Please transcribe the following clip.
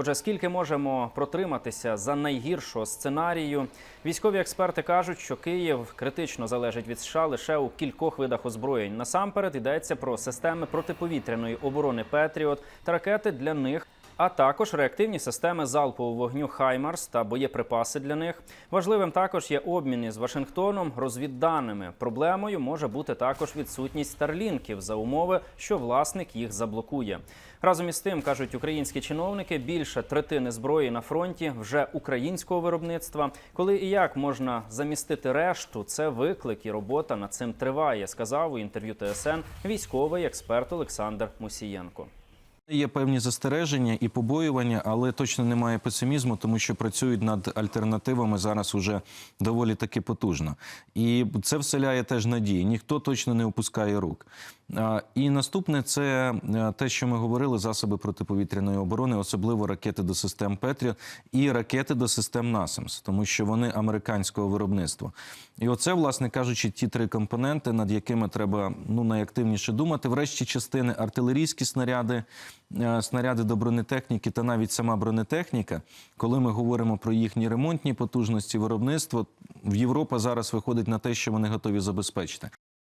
Отже, скільки можемо протриматися за найгіршого сценарію? Військові експерти кажуть, що Київ критично залежить від США лише у кількох видах озброєнь. Насамперед йдеться про системи протиповітряної оборони Петріот та ракети для них. А також реактивні системи залпового вогню Хаймарс та боєприпаси для них. Важливим також є обміни з Вашингтоном розвідданими. Проблемою може бути також відсутність старлінків за умови, що власник їх заблокує. Разом із тим кажуть українські чиновники, більше третини зброї на фронті вже українського виробництва. Коли і як можна замістити решту, це виклик і робота над цим триває. Сказав у інтерв'ю ТСН військовий експерт Олександр Мусієнко. Є певні застереження і побоювання, але точно немає песимізму, тому що працюють над альтернативами зараз уже доволі таки потужно. І це вселяє теж надії. Ніхто точно не опускає рук. І наступне це е, те, що ми говорили: засоби протиповітряної оборони, особливо ракети до систем Петріот і ракети до систем НАСАМС, тому що вони американського виробництва. І оце, власне кажучи, ті три компоненти, над якими треба ну найактивніше думати. Врешті частини артилерійські снаряди, е, снаряди до бронетехніки та навіть сама бронетехніка. Коли ми говоримо про їхні ремонтні потужності виробництва, в Європа зараз виходить на те, що вони готові забезпечити.